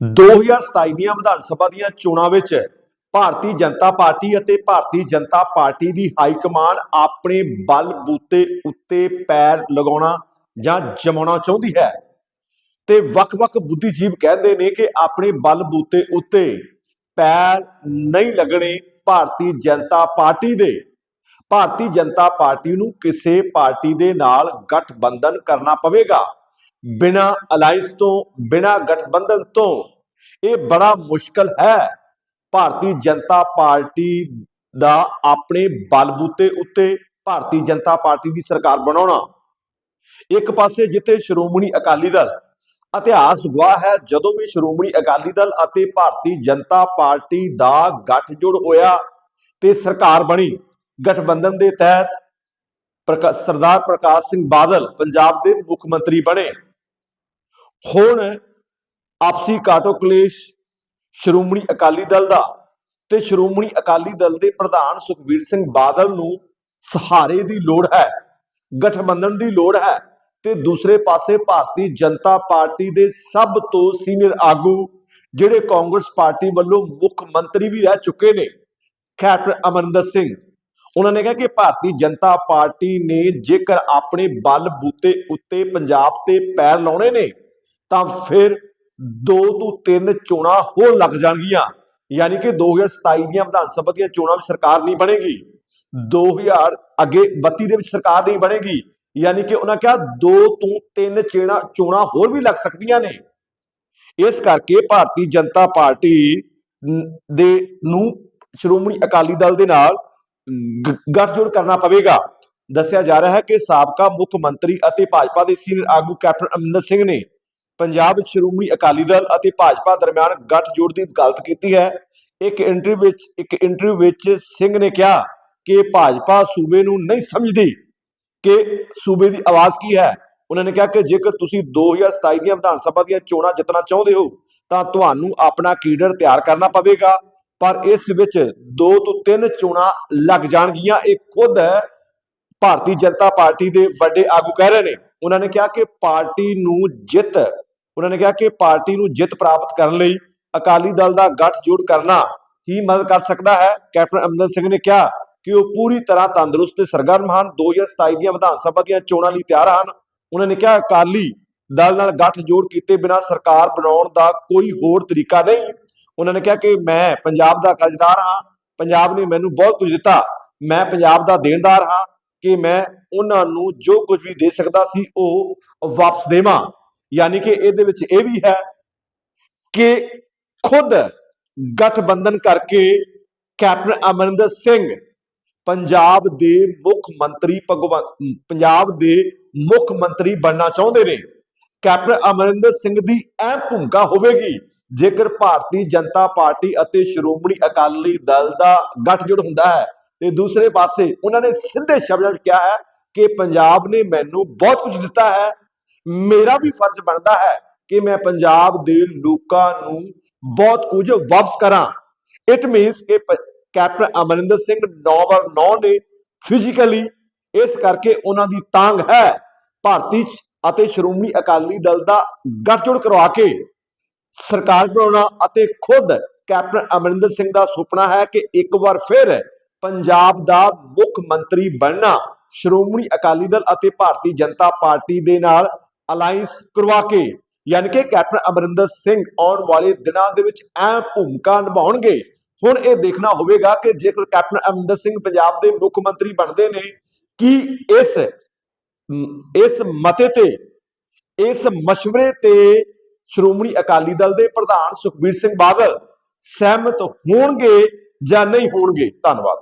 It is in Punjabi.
2027 ਦੀਆਂ ਵਿਧਾਨ ਸਭਾ ਦੀਆਂ ਚੋਣਾਂ ਵਿੱਚ ਭਾਰਤੀ ਜਨਤਾ ਪਾਰਟੀ ਅਤੇ ਭਾਰਤੀ ਜਨਤਾ ਪਾਰਟੀ ਦੀ ਹਾਈ ਕਮਾਂਡ ਆਪਣੇ ਬਲ ਬੂਤੇ ਉੱਤੇ ਪੈਰ ਲਗਾਉਣਾ ਜਾਂ ਜਮਾਉਣਾ ਚਾਹੁੰਦੀ ਹੈ। ਤੇ ਵੱਖ-ਵੱਖ ਬੁੱਧੀਜੀਵ ਕਹਿੰਦੇ ਨੇ ਕਿ ਆਪਣੇ ਬਲ ਬੂਤੇ ਉੱਤੇ ਪੈਰ ਨਹੀਂ ਲੱਗਣੇ ਭਾਰਤੀ ਜਨਤਾ ਪਾਰਟੀ ਦੇ। ਭਾਰਤੀ ਜਨਤਾ ਪਾਰਟੀ ਨੂੰ ਕਿਸੇ ਪਾਰਟੀ ਦੇ ਨਾਲ ਗਠਬੰਧਨ ਕਰਨਾ ਪਵੇਗਾ। ਬਿਨਾ ਅਲਾਈਅੰਸ ਤੋਂ, ਬਿਨਾ ਗਠਬੰਧਨ ਤੋਂ, ਇਹ ਬੜਾ ਮੁਸ਼ਕਲ ਹੈ। ਭਾਰਤੀ ਜਨਤਾ ਪਾਰਟੀ ਦਾ ਆਪਣੇ ਬਲਬੂਤੇ ਉੱਤੇ ਭਾਰਤੀ ਜਨਤਾ ਪਾਰਟੀ ਦੀ ਸਰਕਾਰ ਬਣਾਉਣਾ। ਇੱਕ ਪਾਸੇ ਜਿੱਥੇ ਸ਼੍ਰੋਮਣੀ ਅਕਾਲੀ ਦਲ ਇਤਿਹਾਸ ਗਵਾਹ ਹੈ, ਜਦੋਂ ਵੀ ਸ਼੍ਰੋਮਣੀ ਅਕਾਲੀ ਦਲ ਅਤੇ ਭਾਰਤੀ ਜਨਤਾ ਪਾਰਟੀ ਦਾ ਗੱਠਜੋੜ ਹੋਇਆ ਤੇ ਸਰਕਾਰ ਬਣੀ। ਗਠਬੰਧਨ ਦੇ ਤਹਿਤ ਸਰਦਾਰ ਪ੍ਰਕਾਸ਼ ਸਿੰਘ ਬਾਦਲ ਪੰਜਾਬ ਦੇ ਮੁੱਖ ਮੰਤਰੀ ਬਣੇ। ਹੁਣ ਆਪਸੀ ਕਾਟੋ ਕਲੇਸ਼, ਸ਼੍ਰੋਮਣੀ ਅਕਾਲੀ ਦਲ ਦਾ ਤੇ ਸ਼੍ਰੋਮਣੀ ਅਕਾਲੀ ਦਲ ਦੇ ਪ੍ਰਧਾਨ ਸੁਖਬੀਰ ਸਿੰਘ ਬਾਦਲ ਨੂੰ ਸਹਾਰੇ ਦੀ ਲੋੜ ਹੈ, ਗਠਬੰਧਨ ਦੀ ਲੋੜ ਹੈ ਤੇ ਦੂਸਰੇ ਪਾਸੇ ਭਾਰਤੀ ਜਨਤਾ ਪਾਰਟੀ ਦੇ ਸਭ ਤੋਂ ਸੀਨੀਅਰ ਆਗੂ ਜਿਹੜੇ ਕਾਂਗਰਸ ਪਾਰਟੀ ਵੱਲੋਂ ਮੁੱਖ ਮੰਤਰੀ ਵੀ ਰਹਿ ਚੁੱਕੇ ਨੇ, ਕੈਪਟਨ ਅਮਰਿੰਦਰ ਸਿੰਘ। ਉਹਨਾਂ ਨੇ ਕਿਹਾ ਕਿ ਭਾਰਤੀ ਜਨਤਾ ਪਾਰਟੀ ਨੇ ਜੇਕਰ ਆਪਣੇ ਬਲ ਬੂਤੇ ਉੱਤੇ ਪੰਜਾਬ ਤੇ ਪੈਰ ਲਾਉਣੇ ਨੇ ਤਾਂ ਫਿਰ ਦੋ ਤੋਂ ਤਿੰਨ ਚੋਣਾਂ ਹੋਰ ਲੱਗ ਜਾਣਗੀਆਂ। ਯਾਨੀ ਕਿ 2027 ਦੀਆਂ ਵਿਧਾਨ ਸਭਾ ਦੀਆਂ ਚੋਣਾਂ ਵਿੱਚ ਸਰਕਾਰ ਨਹੀਂ ਬਣੇਗੀ। 2000 ਅੱਗੇ 32 ਦੇ ਵਿੱਚ ਸਰਕਾਰ ਨਹੀਂ ਬਣੇਗੀ। ਯਾਨੀ ਕਿ ਉਹਨਾਂ ਕਿਹਾ ਦੋ ਤੋਂ ਤਿੰਨ ਚੇਣਾ, ਚੋਣਾਂ ਹੋਰ ਵੀ ਲੱਗ ਸਕਦੀਆਂ ਨੇ। ਇਸ ਕਰਕੇ ਭਾਰਤੀ ਜਨਤਾ ਪਾਰਟੀ ਦੇ ਨੂੰ ਸ਼੍ਰੋਮਣੀ ਅਕਾਲੀ ਦਲ ਦੇ ਨਾਲ ਗ- ਗੱਠਜੋੜ ਕਰਨਾ ਪਵੇਗਾ। ਦੱਸਿਆ ਜਾ ਰਿਹਾ ਹੈ ਕਿ ਸਾਬਕਾ ਮੁੱਖ ਮੰਤਰੀ ਅਤੇ ਭਾਜਪਾ ਦੇ ਸੀਨੀਅਰ ਆਗੂ ਕੈਪਟਨ ਅਮਰਿੰਦਰ ਸਿੰਘ ਨੇ ਪੰਜਾਬ ਵਿੱਚ ਸ਼੍ਰੋਮਣੀ ਅਕਾਲੀ ਦਲ ਅਤੇ ਭਾਜਪਾ ਦਰਮਿਆਨ ਗੱਠਜੋੜ ਦੀ ਵਕਾਲਤ ਕੀਤੀ ਹੈ। ਇੱਕ ਇੰਟਰਵਿਊ ਵਿੱਚ, ਇੱਕ ਇੰਟਰਵਿਊ ਵਿੱਚ ਸਿੰਘ ਨੇ ਕਿਹਾ ਕਿ ਭਾਜਪਾ ਸੂਬੇ ਨੂੰ ਨਹੀਂ ਸਮਝਦੀ ਕਿ ਸੂਬੇ ਦੀ ਆਵਾਜ਼ ਕੀ ਹੈ। ਉਹਨਾਂ ਨੇ ਕਿਹਾ ਕਿ ਜੇਕਰ ਤੁਸੀਂ 2027 ਦੀਆਂ ਵਿਧਾਨ ਸਭਾ ਦੀਆਂ ਚੋਣਾਂ ਜਿੱਤਣਾ ਚਾਹੁੰਦੇ ਹੋ, ਤਾਂ ਤੁਹਾਨੂੰ ਆਪਣਾ ਕੀਡਰ ਤਿਆਰ ਕਰਨਾ ਪਵੇਗਾ। ਪਰ ਇਸ ਵਿੱਚ ਦੋ ਤੋਂ ਤਿੰਨ ਚੋਣਾਂ ਲੱਗ ਜਾਣਗੀਆਂ। ਇਹ ਖੁਦ ਭਾਰਤੀ ਜਨਤਾ ਪਾਰਟੀ ਦੇ ਵੱਡੇ ਆਗੂ ਕਹਿ ਰਹੇ ਨੇ। ਉਹਨਾਂ ਨੇ ਕਿਹਾ ਕਿ ਪਾਰਟੀ ਨੂੰ ਜਿੱਤ ਉਹਨਾਂ ਨੇ ਕਿਹਾ ਕਿ ਪਾਰਟੀ ਨੂੰ ਜਿੱਤ ਪ੍ਰਾਪਤ ਕਰਨ ਲਈ ਅਕਾਲੀ ਦਲ ਦਾ ਗੱਠਜੋੜ ਕਰਨਾ ਹੀ ਮਦਦ ਕਰ ਸਕਦਾ ਹੈ। ਕੈਪਟਨ ਅਮਰਿੰਦਰ ਸਿੰਘ ਨੇ ਕਿਹਾ ਕਿ ਉਹ ਪੂਰੀ ਤਰ੍ਹਾਂ ਤੰਦਰੁਸਤ ਤੇ ਸਰਗਰਮ ਹਨ। 2027 ਦੀਆਂ ਵਿਧਾਨ ਸਭਾ ਦੀਆਂ ਚੋਣਾਂ ਲਈ ਤਿਆਰ ਹਨ। ਉਹਨਾਂ ਨੇ ਕਿਹਾ ਅਕਾਲੀ ਦਲ ਨਾਲ ਗੱਠਜੋੜ ਕੀਤੇ ਬਿਨਾਂ ਸਰਕਾਰ ਬਣਾਉਣ ਦਾ ਕੋਈ ਹੋਰ ਤਰੀਕਾ ਨਹੀਂ। ਉਹਨਾਂ ਨੇ ਕਿਹਾ ਕਿ ਮੈਂ ਪੰਜਾਬ ਦਾ ਕਰਜ਼ਦਾਰ ਹਾਂ। ਪੰਜਾਬ ਨੇ ਮੈਨੂੰ ਬਹੁਤ ਕੁਝ ਦਿੱਤਾ। ਮੈਂ ਪੰਜਾਬ ਦਾ ਦੇਣਦਾਰ ਹਾਂ ਕਿ ਮੈਂ ਉਹਨਾਂ ਨੂੰ ਜੋ ਕੁਝ ਵੀ ਦੇ ਸਕਦਾ ਸੀ ਉਹ ਵਾਪਸ ਦੇਵਾਂ। ਯਾਨੀ ਕਿ ਇਹਦੇ ਵਿੱਚ ਇਹ ਵੀ ਹੈ ਕਿ ਖੁਦ ਗਠਬੰਧਨ ਕਰਕੇ ਕੈਪਟਨ ਅਮਰਿੰਦਰ ਸਿੰਘ ਪੰਜਾਬ ਦੇ ਮੁੱਖ ਮੰਤਰੀ ਭਗਵੰਤ ਪੰਜਾਬ ਦੇ ਮੁੱਖ ਮੰਤਰੀ ਬਣਨਾ ਚਾਹੁੰਦੇ ਨੇ। ਕੈਪਟਨ ਅਮਰਿੰਦਰ ਸਿੰਘ ਦੀ ਅਹਿਮ ਭੂਮਿਕਾ ਹੋਵੇਗੀ। ਜੇਕਰ ਭਾਰਤੀ ਜਨਤਾ ਪਾਰਟੀ ਅਤੇ ਸ਼੍ਰੋਮਣੀ ਅਕਾਲੀ ਦਲ ਦਾ ਗੱਠਜੋੜ ਹੁੰਦਾ ਹੈ, ਤੇ ਦੂਸਰੇ ਪਾਸੇ ਉਹਨਾਂ ਨੇ ਸਿੱਧੇ ਸ਼ਬਦਾਂ ਵਿੱਚ ਕਿਹਾ ਹੈ ਕਿ ਪੰਜਾਬ ਨੇ ਮੈਨੂੰ ਬਹੁਤ ਕੁਝ ਦਿੱਤਾ ਹੈ ਮੇਰਾ ਵੀ ਫਰਜ਼ ਬਣਦਾ ਹੈ ਕਿ ਮੈਂ ਪੰਜਾਬ ਦੇ ਲੋਕਾਂ ਨੂੰ ਬਹੁਤ ਕੁਝ ਵਾਪਸ ਕਰਾਂ। ਇਟ ਮੀਨਸ ਕਿ ਕੈਪਟਨ ਅਮਰਿੰਦਰ ਸਿੰਘ ਨੰਬਰ 9 ਨੇ ਫਿਜ਼ੀਕਲੀ ਇਸ ਕਰਕੇ ਉਹਨਾਂ ਦੀ ਤਾਂਗ ਹੈ। ਭਾਰਤੀ ਅਤੇ ਸ਼੍ਰੋਮਣੀ ਅਕਾਲੀ ਦਲ ਦਾ ਗੱਠਜੋੜ ਕਰਵਾ ਕੇ ਸਰਕਾਰ ਬਣਾਉਣਾ ਅਤੇ ਖੁਦ ਕੈਪਟਨ ਅਮਰਿੰਦਰ ਸਿੰਘ ਦਾ ਸੁਪਨਾ ਹੈ ਕਿ ਇੱਕ ਵਾਰ ਫਿਰ ਪੰਜਾਬ ਦਾ ਮੁੱਖ ਮੰਤਰੀ ਬਣਨਾ ਸ਼੍ਰੋਮਣੀ ਅਕਾਲੀ ਦਲ ਅਤੇ ਭਾਰਤੀ ਜਨਤਾ ਪਾਰਟੀ ਦੇ ਨਾਲ ਅਲਾਈਅੰਸ ਕਰਵਾ ਕੇ, ਯਾਨੀ ਕਿ ਕੈਪਟਨ ਅਮਰਿੰਦਰ ਸਿੰਘ ਆਉਣ ਵਾਲੇ ਦਿਨਾਂ ਦੇ ਵਿੱਚ ਅਹਿਮ ਭੂਮਿਕਾ ਨਿਭਾਉਣਗੇ। ਹੁਣ ਇਹ ਦੇਖਣਾ ਹੋਵੇਗਾ ਕਿ ਜੇਕਰ ਕੈਪਟਨ ਅਮਰਿੰਦਰ ਸਿੰਘ ਪੰਜਾਬ ਦੇ ਮੁੱਖ ਮੰਤਰੀ ਬਣਦੇ ਨੇ, ਕਿ ਇਸ ਇਸ ਮਤੇ ਤੇ, ਇਸ ਮਸ਼ਵਰੇ ਤੇ ਸ਼੍ਰੋਮਣੀ ਅਕਾਲੀ ਦਲ ਦੇ ਪ੍ਰਧਾਨ ਸੁਖਬੀਰ ਸਿੰਘ ਬਾਦਲ ਸਹਿਮਤ ਹੋਣਗੇ ਜਾਂ ਨਹੀਂ ਹੋਣਗੇ? ਧੰਨਵਾਦ।